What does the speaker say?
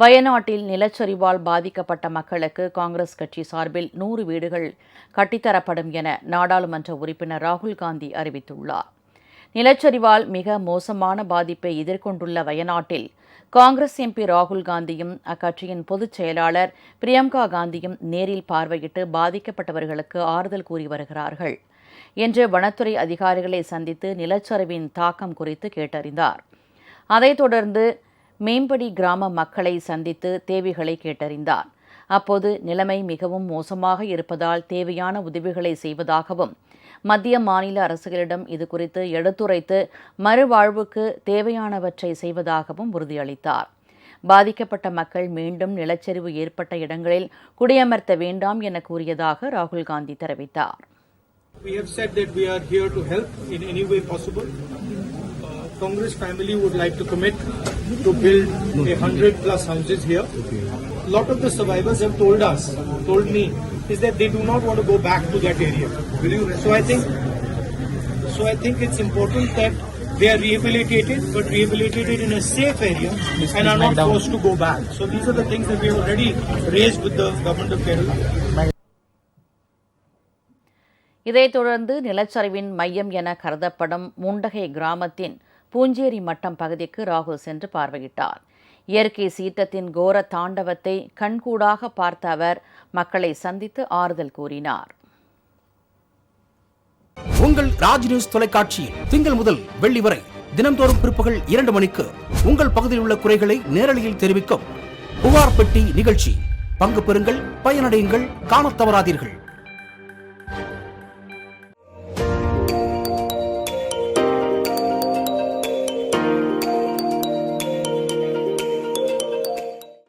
வயநாட்டில் நிலச்சரிவால் பாதிக்கப்பட்ட மக்களுக்கு காங்கிரஸ் கட்சி சார்பில் நூறு வீடுகள் கட்டித்தரப்படும் என நாடாளுமன்ற உறுப்பினர் ராகுல் காந்தி அறிவித்துள்ளார். நிலச்சரிவால் மிக மோசமான பாதிப்பை எதிர்கொண்டுள்ள வயநாட்டில் காங்கிரஸ் எம்பி ராகுல் காந்தியும் அக்கட்சியின் பொதுச் செயலாளர் பிரியங்கா காந்தியும் நேரில் பார்வையிட்டு பாதிக்கப்பட்டவர்களுக்கு ஆறுதல் கூறி வருகிறார்கள் என்று வனத்துறை அதிகாரிகளை சந்தித்து நிலச்சரிவின் தாக்கம் குறித்து கேட்டறிந்தார். அதைத் தொடர்ந்து மேம்படி கிராம மக்களை சந்தித்து தேவைகளை கேட்டறிந்தார். அப்போது நிலைமை மிகவும் மோசமாக இருப்பதால் தேவையான உதவிகளை செய்வதாகவும் மத்திய மாநில அரசுகளிடம் இது குறித்து எடுத்துரைத்து மறுவாழ்வுக்கு தேவையானவற்றை செய்வதாகவும் உறுதியளித்தார். பாதிக்கப்பட்ட மக்கள் மீண்டும் நிலச்சரிவு ஏற்பட்ட இடங்களில் குடியமர்த்த வேண்டாம் என கூறியதாக ராகுல் காந்தி தெரிவித்தார். We have said that we are here to help in any way possible. Uh, Congress family would like to commit to build a hundred plus houses here. A lot of the survivors have told us, told me, is that they do not want to go back to that area. So I think, so I think it's important that they are rehabilitated, but rehabilitated in a safe area and are not forced to go back. So these are the things that we have already raised with the government of Kerala. இதைத் தொடர்ந்து நிலச்சரிவின் மையம் என கருதப்படும் முண்டகை கிராமத்தின் பூஞ்சேரி மட்டம் பகுதிக்கு ராகுல் சென்று பார்வையிட்டார். இயற்கை சீற்றத்தின் கோர தாண்டவத்தை கண்கூடாக பார்த்த அவர் மக்களை சந்தித்து ஆறுதல் கூறினார். உங்கள் ராஜ் நியூஸ் தொலைக்காட்சியில் திங்கள் முதல் வெள்ளி வரை தினம்தோறும் பிற்பகல் இரண்டு மணிக்கு உங்கள் பகுதியில் உள்ள குறைகளை நேரலையில் தெரிவிக்கும் புகார் பெட்டி நிகழ்ச்சி. பங்கு பெறுங்கள் பயனடையுங்கள் காணத் தவறாதீர்கள்.